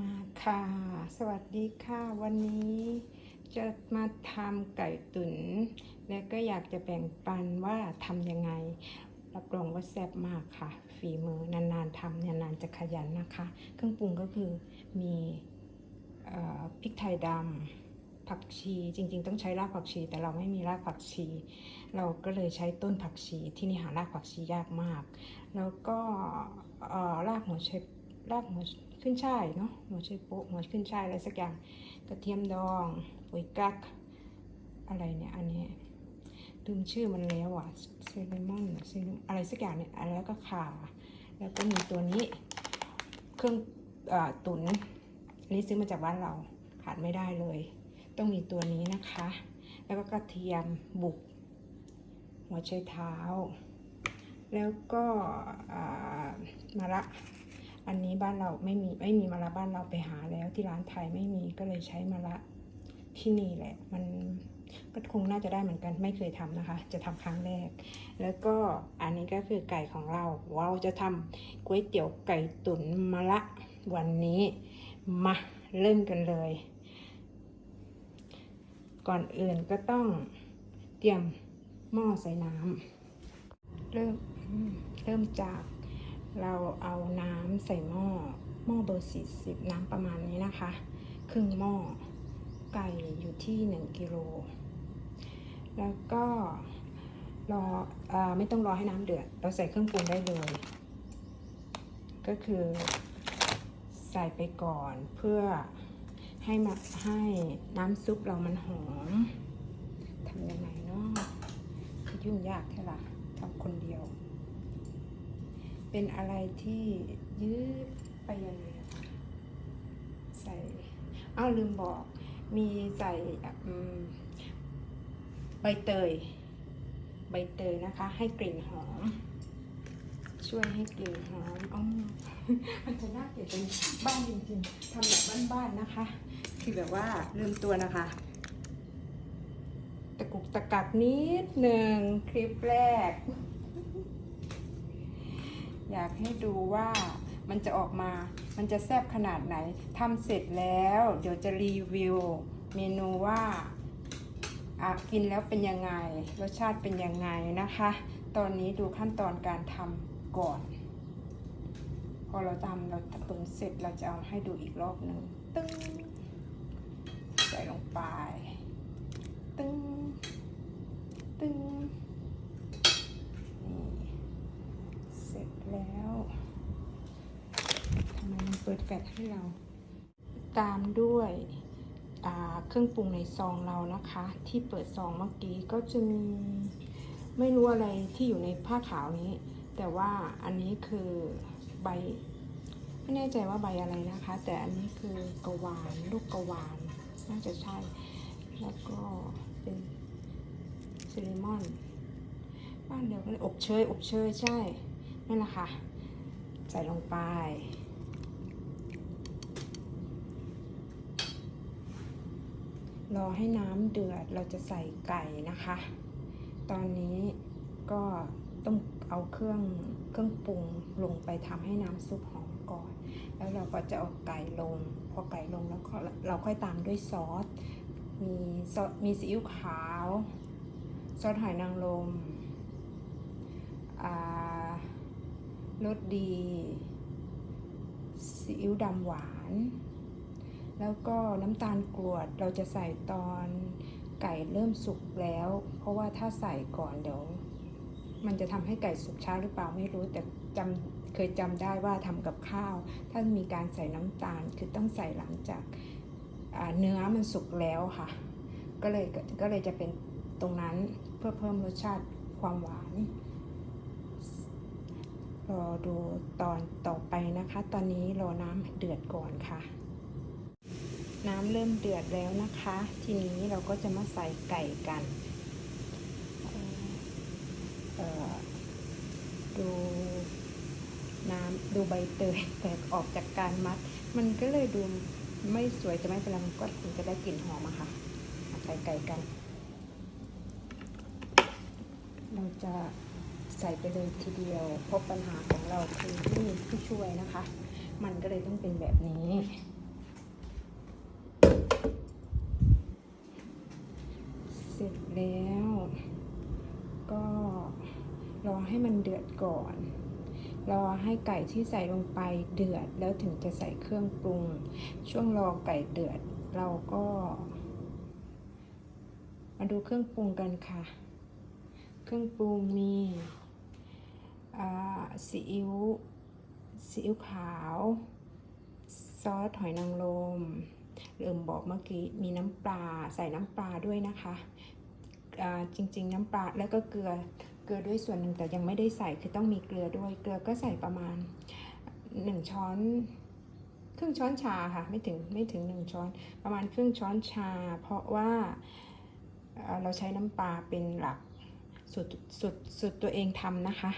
มาค่ะ สวัสดีค่ะ วันนี้จะมาทำไก่ตุ๋นและก็อยากจะแบ่งปันว่าทำยังไง รับรองว่าแซ่บมากค่ะ ฝีมือนานๆทำนานๆจะขยันนะคะ เครื่องปรุงก็คือมีอพริกไทยดำผักชี จริง ๆ ต้องใช้รากผักชี แต่เราไม่มีรากผักชี เราก็เลยใช้ต้นผักชีที่นี่หารากผักชียากมาก แล้วก็รากหัวไช รากหัวขึ้นช่ายเนาะหัวไชโป๊ะหัวขึ้นช่ายอะไรสักอย่างกระเทียมดองปุ๋ยกักอะไรเนี่ยอันนี้ลืมชื่อมันแล้วอะเซเลมอนเซเลมอะไรสักอย่างเนี่ยแล้วก็ข่าแล้วก็มีตัวนี้เครื่องอตุ๋นอันนี้ซื้อมาจากบ้านเราขาดไม่ได้เลย ต้องมีตัวนี้นะคะ แล้วก็กระเทียมบุก หัวไชเท้า แล้วก็อ่ามะระ อันนี้บ้านเราไม่มีไม่มีมะระบ้านเราไปหาแล้วที่ร้านไทยไม่มีก็เลยใช้มะระที่นี่แหละ มันก็คงน่าจะได้เหมือนกันไม่เคยทำนะคะ จะทำครั้งแรก แล้วก็อันนี้ก็คือไก่ของเราเราจะทำก๋วยเตี๋ยวไก่ตุ๋นมะระวันนี้มาเริ่มกันเลย ก่อนอื่นก็ต้องเตรียมหม้อใส่น้ำเริ่มอืมเริ่มจาก เราเอาน้ำใส่หม้อ หม้อเบอร์สี่สิบน้ำประมาณนี้นะคะ ครึ่งหม้อ ไก่อยู่ที่หนึ่งกิโล แล้วก็รออไม่ต้องรอให้น้ำเดือด เราใส่เครื่องปรุงได้เลย ก็คือใส่ไปก่อนเพื่อให้มาให้น้ำซุปเรามันหอมทำยังไงเนาะยุ่งยากแค่ละทำคนเดียว เป็นอะไรที่ยืดไปยังไงอะคะใส่อ้าวลืมบอก มีใส่ใบเตย ใบเตยนะคะ ให้กลิ่นหอม ช่วยให้กลิ่นหอมอ๋อมันจะน่าเกลียดเป็นบ้านจริงๆทำแบบบ้านๆนะคะ คือแบบว่าลืมตัวนะคะ ตะกุกตะกักนิดหนึ่งคลิปแรก อยากให้ดูว่ามันจะออกมา มันจะแซ่บขนาดไหนทำเสร็จแล้ว เดี๋ยวจะรีวิว เมนูว่าอะกินแล้วเป็นยังไง รสชาติเป็นยังไงนะคะ ตอนนี้ดูขั้นตอนการทำก่อน พอเราทำเราตุ๋นเสร็จเราจะเอาให้ดูอีกรอบหนึ่งตึ้งใส่ลงไป ตึ้งตึ้ง นี่ เสร็จ แล้วทำไมมันเปิดแฟลชให้เรา ตามด้วยเครื่องปรุงในซองเรานะคะ ที่เปิดซองเมื่อกี้ก็จะมีไม่รู้อะไรที่อยู่ในผ้าขาวนี้ แต่ว่าอันนี้คือใบไม่แน่ใจว่าใบอะไรนะคะ แต่อันนี้คือกระวานลูกกระวาน น่าจะใช่ แล้วก็เป็นซิลิมอน บ้านเดียวกันอบเชยอบเชยใช่ นั่นแหละค่ะ ใส่ลงไป รอให้น้ำเดือดเราจะใส่ไก่นะคะ ตอนนี้ก็ต้องเอาเครื่องเครื่องปรุงลงไปทำให้น้ำซุปหอมก่อน แล้วเราก็จะเอาไก่ลง พอไก่ลงแล้วก็เราค่อยตามด้วยซอส มีซอสมีซีอิ๊วขาว ซอสหอยนางรมอ่า รสดีซีอิ๊วดำหวาน แล้วก็น้ำตาลกรวดเราจะใส่ตอนไก่เริ่มสุกแล้ว เพราะว่าถ้าใส่ก่อนเดี๋ยว มันจะทำให้ไก่สุกช้าหรือเปล่าไม่รู้แต่จำเคยจำได้ว่าทำกับข้าว ถ้ามีการใส่น้ำตาลคือต้องใส่หลังจากเนื้อมันสุกแล้วค่ะ ก็เลยก็เลยจะเป็นตรงนั้นเพื่อเพิ่มรสชาติความหวาน รอดูตอนต่อไปนะคะ ตอนนี้รอน้ำเดือดก่อนค่ะ น้ำเริ่มเดือดแล้วนะคะ ทีนี้เราก็จะมาใส่ไก่กันเออดูน้ำดูใบเตยแตกออกจากการมัด มันก็เลยดูไม่สวยจะไม่เป็นไรมันก็คงจะได้กลิ่นหอมอะค่ะใส่ไก่กัน เราจะ ใส่ไปเลยทีเดียว เพราะปัญหาของเราคือไม่มีผู้ช่วยนะคะ มันก็เลยต้องเป็นแบบนี้เสร็จแล้ว ก็รอให้มันเดือดก่อน รอให้ไก่ที่ใส่ลงไปเดือดแล้วถึงจะใส่เครื่องปรุง ช่วงรอไก่เดือด เราก็ มาดูเครื่องปรุงกันค่ะ เครื่องปรุงมี ซีอิ๊วซีอิ๊วขาว ซอสหอยนางรมลืมบอกเมื่อกี้มีน้ำปลาใส่น้ำปลาด้วยนะคะจริง ๆ น้ำปลาแล้วก็เกลือเกลือด้วยส่วนหนึ่งแต่ยังไม่ได้ใส่คือต้องมีเกลือด้วย เกลือก็ใส่ประมาณ 1 ช้อนครึ่งช้อนชาค่ะไม่ถึงไม่ถึง 1 ช้อน ประมาณครึ่งช้อนชา เพราะว่าเอ่อเราใช้น้ำปลาเป็นหลักสุดสุดสุดตัวเองทำนะคะ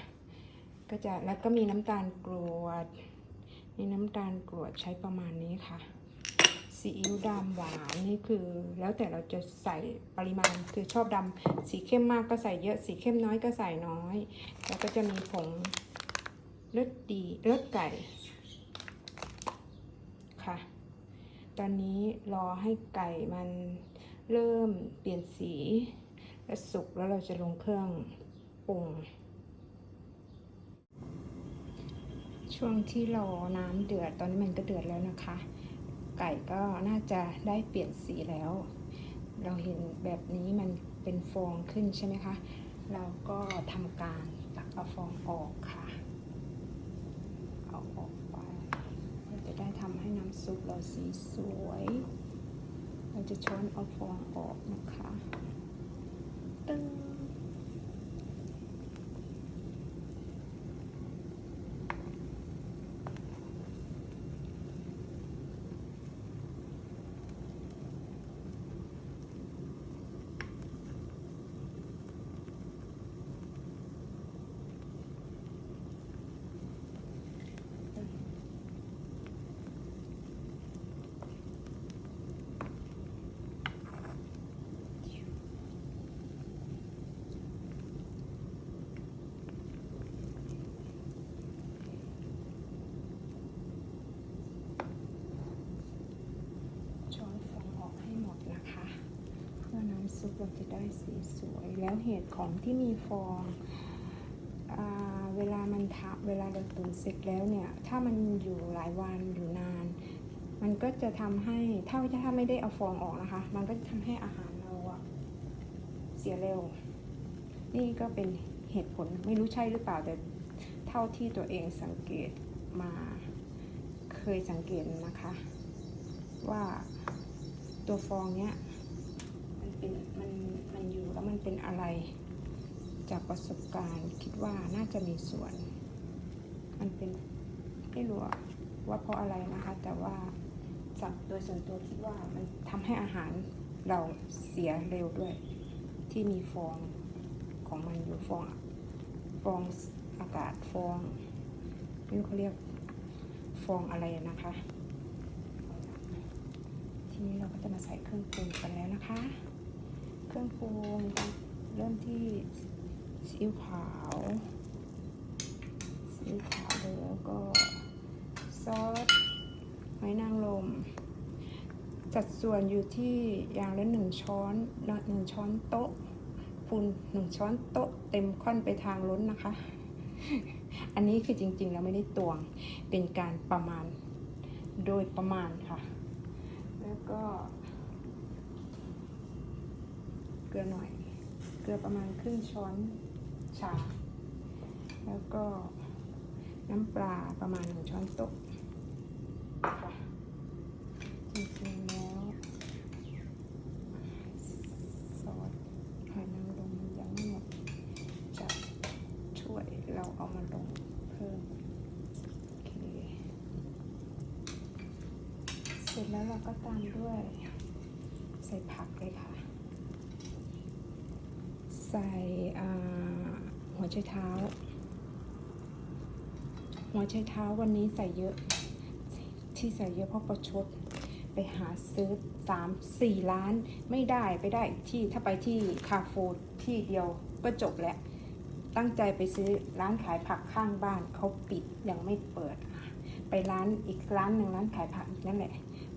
ก็จะแล้วก็มีน้ำตาลกรวดมีน้ำตาลกรวดใช้ประมาณนี้ค่ะซีอิ๊วดำหวานนี่คือ แล้วแต่เราจะใส่ปริมาณคือชอบดำสีเข้มมากก็ใส่เยอะสีเข้มน้อยก็ใส่น้อย แล้วก็จะมีผงเลือดดีเลือดไก่ค่ะ ตอนนี้รอให้ไก่มันเริ่มเปลี่ยนสี และสุกแล้วเราจะลงเครื่องปรุง ช่วงที่รอน้ำเดือดตอนนี้มันก็เดือดแล้วนะคะ ไก่ก็น่าจะได้เปลี่ยนสีแล้ว เราเห็นแบบนี้มันเป็นฟองขึ้นใช่ไหมคะ เราก็ทำการตักเอาฟองออกค่ะ เอาออกไปเราจะได้ทำให้น้ำซุปเราสีสวย เราจะช้อนเอาฟองออกนะคะตึ้ง ช้อนฟองออกให้หมดนะคะเพื่อน้ำซุป เราจะได้สีสวย แล้วเหตุของที่มีฟองเวลามันทะเวลาเราตุ๋นเสร็จแล้วเนี่ย ถ้ามันอยู่หลายวันอยู่นาน มันก็จะทำให้ถ้าถ้าไม่ได้เอาฟองออกนะคะ มันก็จะทำให้อาหารเราอะเสียเร็ว นี่ก็เป็นเหตุผลไม่รู้ใช่หรือเปล่าแต่เท่าที่ตัวเองสังเกตมาเคยสังเกตนะคะ ว่าตัวฟองเนี้ย เป็นมันมันอยู่แล้วมันเป็นอะไร จากประสบการณ์คิดว่าน่าจะมีส่วน มันเป็นไม่รู้ว่าเพราะอะไรนะคะ แต่ว่าจากโดยส่วนตัวคิดว่ามันทำให้อาหารเราเสียเร็วด้วย ที่มีฟองของมันอยู่ฟองฟองอากาศฟองไม่เขาเรียกฟองอะไรนะคะ ทีนี้เราก็จะมาใส่เครื่องปรุงกันแล้วนะคะ เครื่องปรุงเริ่มที่ซีอิ๊วขาวซีอิ๊วขาวแล้วก็ซอสหอยนางรมสัดส่วนอยู่ที่อย่างละหนึ่งช้อนละหนึ่งช้อนโต๊ะปูนหนึ่งช้อนโต๊ะเต็มค่อนไปทางล้นนะคะ อันนี้คือจริงๆแล้วไม่ได้ตวงเป็นการประมาณโดยประมาณค่ะ แล้วก็ เก ลือหน่อย เกลือประมาณครึ่งช้อนชา แล้วก็น้ำปลาประมาณหนึ่งช้อนโต๊ะค่ะจริงๆแล้วซอสหอยนางรมมันยังไม่หมดจะช่วยเราเอามาลงเพิ่มโอเคเสร็จแล้วเราก็ตามด้วยใส่ผักเลยค่ะ ใส่หัวไชเท้า หัวไชเท้าวันนี้ใส่เยอะ ที่ใส่เยอะเพราะประชด ไปหาซื้อสามสี่ล้านไม่ได้ไปได้ที่ถ้าไปที่คาโฟที่เดียวก็จบแล้ว ตั้งใจไปซื้อร้านขายผักข้างบ้านเขาปิดยังไม่เปิด ไปร้านอีกร้านหนึ่งร้านขายผักอีกนั่นแหละ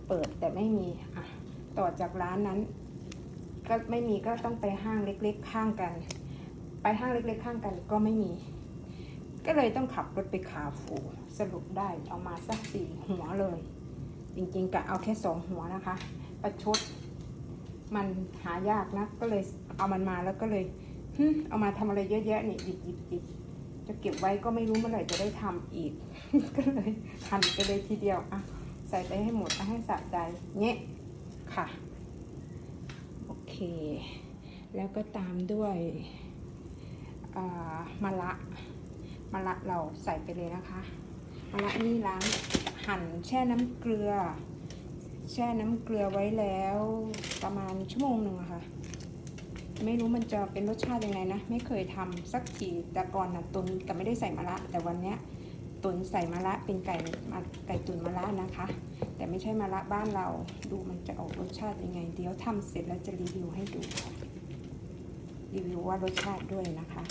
เปิดแต่ไม่มีอะต่อจากร้านนั้น ก็ไม่มีก็ต้องไปห้างเล็กๆข้างกัน ไปห้างเล็กๆข้างกันก็ไม่มี ก็เลยต้องขับรถไปคาฟูสรุปได้เอามาสักสี่หัวเลย จริงๆกะเอาแค่สองหัวนะคะ ประชด มันหายากนะ ก็เลยเอามันมาแล้วก็เลยเอามาทำอะไรเยอะแยะนี่หยิบหยิบหยิบจะเก็บไว้ก็ไม่รู้เมื่อไหร่จะได้ทำอีก ก็เลยหั่นไปเลยทีเดียวอะใส่ไปให้หมดให้สะใจเนี้ยค่ะ แล้วก็ตามด้วยมะละมะละเราใส่ไปเลยนะคะมะละนี่ล้างหั่นแช่น้ำเกลือ แช่น้ำเกลือไว้แล้วประมาณชั่วโมงหนึ่งอะค่ะ ไม่รู้มันจะเป็นรสชาติยังไงนะ ไม่เคยทำสักทีแต่ก่อนนะตุนแต่ไม่ได้ใส่มะระแต่วันเนี้ยตุนใส่มะระเป็นไก่มะไก่ตุนมะระนะคะ แต่ไม่ใช่มะระบ้านเราดูมันจะออกรสชาติยังไง เดี๋ยวทำเสร็จแล้วจะรีวิวให้ดูค่ะรีวิวว่ารสชาติด้วยนะคะ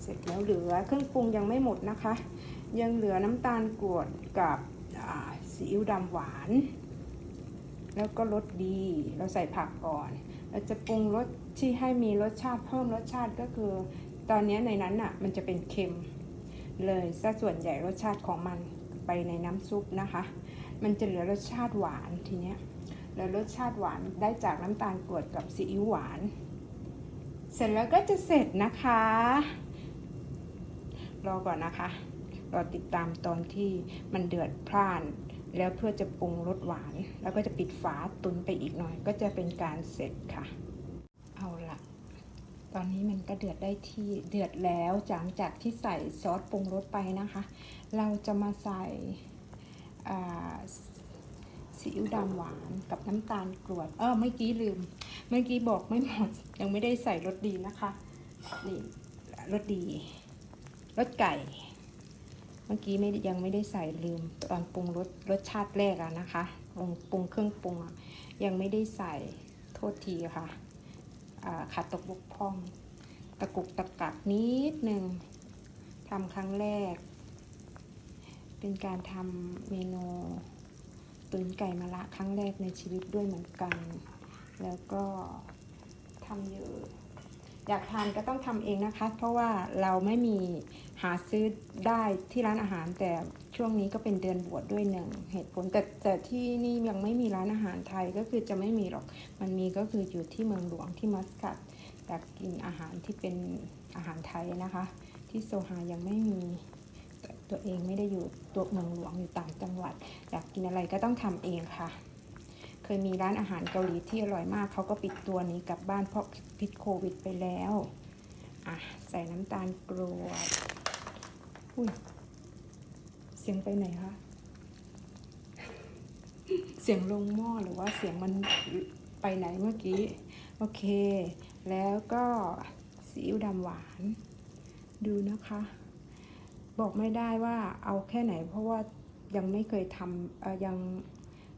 เสร็จแล้วเหลือเครื่องปรุงยังไม่หมดนะคะ ยังเหลือน้ำตาลกรวดกับซีอิ๊วดำหวาน แล้วก็รสดี เราใส่ผักก่อน เราจะปรุงรสที่ให้มีรสชาติเพิ่มรสชาติก็คือ ตอนนี้ในนั้นอะ มันจะเป็นเค็ม เลยซะส่วนใหญ่รสชาติของมันไปในน้ำซุปนะคะ มันจะเหลือรสชาติหวานทีเนี้ยแล้วรสชาติหวานได้จากน้ำตาลกรวดกับซีอิ๊วหวาน เสร็จแล้วก็จะเสร็จนะคะ รอก่อนนะคะ รอติดตามตอนที่มันเดือดพล่าน แล้วเพื่อจะปรุงรสหวาน แล้วก็จะปิดฝาตุนไปอีกหน่อย ก็จะเป็นการเสร็จค่ะเอาละ ตอนนี้มันก็เดือดได้ที่เดือดแล้วหลังจากที่ใส่ซอสปรุงรสไปนะคะ เราจะมาใส่ซีอิ๊วดำหวานกับน้ำตาลกรวด เออเมื่อกี้ลืม เมื่อกี้บอกไม่หมด ยังไม่ได้ใส่รสดีนะคะ นี่รสดี รสไก่ เมื่อกี้ไม่ยังไม่ได้ใส่ลืม ตอนปรุงรสรสชาติแรกอะนะคะ ปรุงปรุงเครื่องปรุงอะยังไม่ได้ใส่โทษทีค่ะอ่า ขาดตกบกพร่อง ตะกุกตะกักนิดหนึ่งทำครั้งแรก เป็นการทำเมนูตุ๋นไก่มะระครั้งแรกในชีวิตด้วยเหมือนกัน แล้วก็ทำเยอะ อยากทานก็ต้องทำเองนะคะ เพราะว่าเราไม่มีหาซื้อได้ที่ร้านอาหาร แต่ช่วงนี้ก็เป็นเดือนบวชดด้วยหนึ่งเหตุผลแต่แต่ที่นี่ยังไม่มีร้านอาหารไทยก็คือจะไม่มีหรอก มันมีก็คืออยู่ที่เมืองหลวงที่มัสกัดอยากกินอาหารที่เป็นอาหารไทยนะคะ ที่โซฮายังไม่มีต่ตัวเองไม่ได้อยู่ตัวเมืองหลวงอยู่ต่างจังหวัด อยากกินอะไรก็ต้องทำเองค่ะ เคยมีร้านอาหารเกาหลีที่อร่อยมาก เขาก็ปิดตัวนี้กลับบ้านเพราะพิษโควิดไปแล้ว อะ ใส่น้ำตาลกรวดอุ้ยเสียงไปไหนคะ เสียงลงหม้อหรือว่าเสียงมันไปไหนเมื่อกี้ โอเค แล้วก็ซีอิ๊วดำหวาน ดูนะคะ บอกไม่ได้ว่าเอาแค่ไหนเพราะว่ายังไม่เคยทำยัง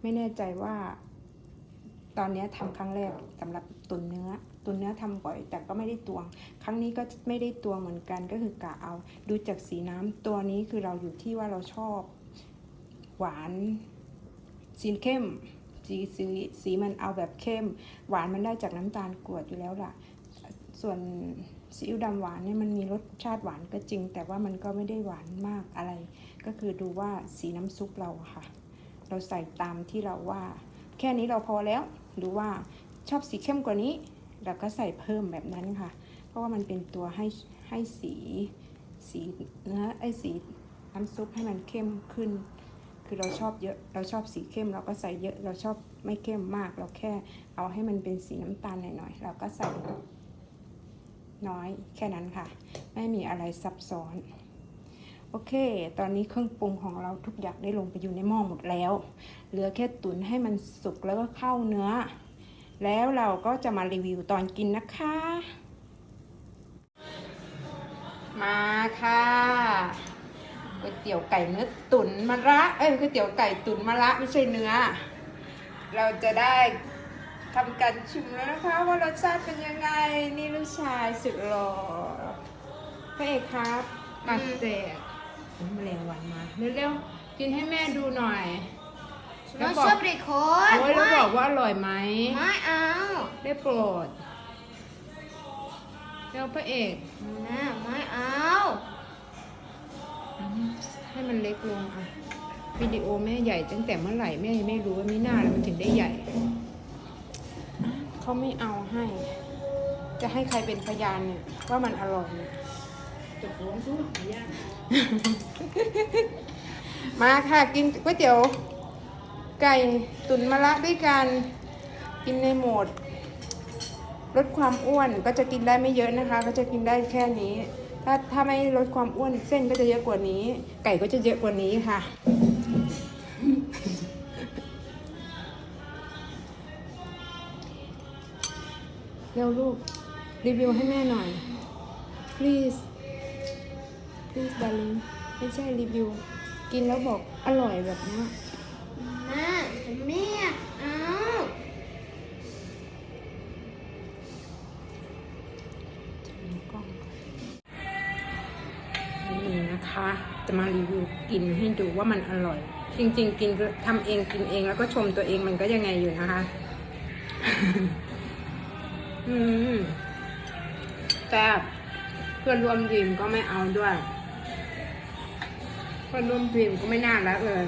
ไม่แน่ใจว่า ตอนนี้ยทำครั้งแรกสำหรับตุนเนื้อ ตุนเนื้อทำบ่อย แต่ก็ไม่ได้ตวง ครั้งนี้ก็ไม่ได้ตวงเหมือนกันก็คือกะเอา ดูจากสีน้ำตัวนี้คือเราอยู่ที่ว่าเราชอบ หวานสีเข้มสีสีสีมันเอาแบบเข้ม หวานมันได้จากน้ำตาลกรวดอยู่แล้วล่ะ ส่วนซีอิ๊วดำหวานเนี่ยมันมีรสชาติหวานก็จริง แต่ว่ามันก็ไม่ได้หวานมากอะไร ก็คือดูว่าสีน้ำซุปเราค่ะ เราใส่ตามที่เราว่า แค่นี้เราพอแล้ว หรือว่าชอบสีเข้มกว่านี้ เราก็ใส่เพิ่มแบบนั้นค่ะ เพราะว่ามันเป็นตัวให้ให้สีสีเนื้อไอ้สีน้ำซุปให้มันเข้มขึ้น คือเราชอบเยอะเราชอบสีเข้ม เราก็ใส่เยอะเราชอบไม่เข้มมาก เราแค่เอาให้มันเป็นสีน้ำตาลหน่อยๆเราก็ใส่น้อยแค่นั้นค่ะ ไม่มีอะไรซับซ้อน อเค ตอนนี้เครื่องปรุงของเราทุกอย่างได้ลงไปอยู่ในหม้อหมดแล้ว เหลือแค่ตุ๋นให้มันสุกแล้วก็เข้าเนื้อ แล้วเราก็จะมารีวิวตอนกินนะคะ มาค่ะก๋วยเตี๋ยวไก่เนื้อตุ๋นมะระ เอ้ยก๋วยเตี๋ยวไก่ตุ๋นมะระไม่ใช่เนื้อ เราจะได้ทำการชิมแล้วนะคะ ว่ารสชาติเป็นยังไง นี่ลูกชายสุดหล่อพระเอกครับมาเสร็จ แมลงวันมาเร็วๆกินให้แม่ดูหน่อยโชแล้น้วองบอก ชอบเรคคอร์ดโอ้ยแล้วบอกว่าอร่อยไหมไม่เอาได้โปรดเจ้าพระเอกแม่ไม่เอาให้มันเล็กลงอะวิดีโอแม่ใหญ่ตั้งแต่เมื่อไหร่แม่ยังไม่รู้ว่าไม่น่าแล้วมันถึงได้ใหญ่เขาไม่เอาให้ จะให้ใครเป็นพยานเนี่ยว่ามันอร่อยเนี่ย จะฟ้องทุกอย่างมาค่ะกินก๋วยเตี๋ยวไก่ตุ๋นมะระด้วยกันกินในโหมด ลดความอ้วนก็จะกินได้ไม่เยอะนะคะ ก็จะกินได้แค่นี้ ถ้าถ้าไม่ลดความอ้วนเส้นก็จะเยอะกว่านี้ ไก่ก็จะเยอะกว่านี้ค่ะ เร็วลูก รีวิวให้แม่หน่อย please please darling ไม่ใช่รีวิว กินแล้วบอกอร่อยแบบเนี้ยแม่ฉันไม่อยากเอากล้องนี่นะคะ จะมารีวิวกินให้ดูว่ามันอร่อย จริง ๆ กินก็ทำเองกินเองแล้วก็ชมตัวเองมันก็ยังไงอยู่นะคะ อืมแต่บเพื่อนร่วมทีมก็ไม่เอาด้วยเพื่อนร่วมทีมก็ไม่น่ารักเลย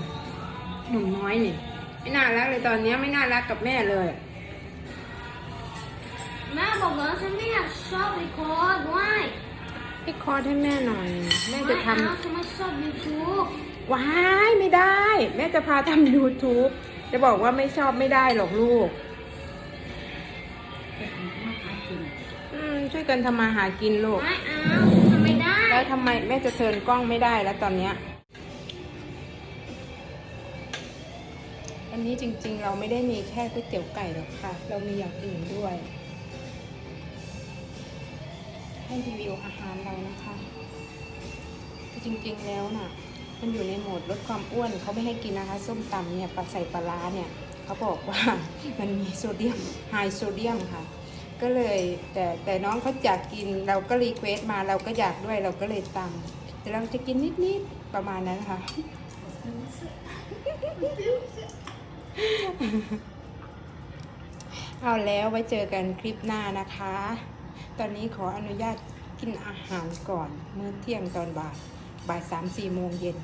หนุ่มน้อยนี่ ไม่น่ารักเลยตอนเนี้ยไม่น่ารักกับแม่เลยแม่บอกว่าฉันไม่อยากชอบเรคคอร์ดด้วยให้คอร์สให้แม่หน่อย แม่จะทไม่เอาฉันไม่ชอบยูทูบำว้ายไม่ได้ แม่จะพาทำ YouTube จะบอกว่าไม่ชอบไม่ได้หรอกลูกอืมช่วยกันทำมาหากินลูก ไม่เอาทำไม่ได้ แล้วทำไมแม่จะเทิร์นกล้องไม่ได้แล้วตอนเนี้ย อันนี้จริงๆ เราไม่ได้มีแค่ก๋วยเตี๋ยวไก่หรอกค่ะ เรามีอย่างอื่นด้วย ให้รีวิวอาหารเรานะคะจริงๆแล้วน่ะ มันอยู่ในโหมดลดความอ้วนเขาไม่ให้กินนะคะ ส้มตำเนี่ยปลาใส่ปลาร้าเนี่ยเขาบอกว่ามันมีโซเดียมไฮโซเดียมค่ะ ก็เลยแต่แต่น้องเขาอยากกินเราก็รีเควสมาเราก็อยากด้วยเราก็เลยตำแต่เราจะกินนิดๆประมาณนั้นค่ะ เอาแล้วไว้เจอกันคลิปหน้านะคะ ตอนนี้ขออนุญาตกินอาหารก่อน มื้อเที่ยงตอนบ่ายบ่ายสามสี่โมงเย็น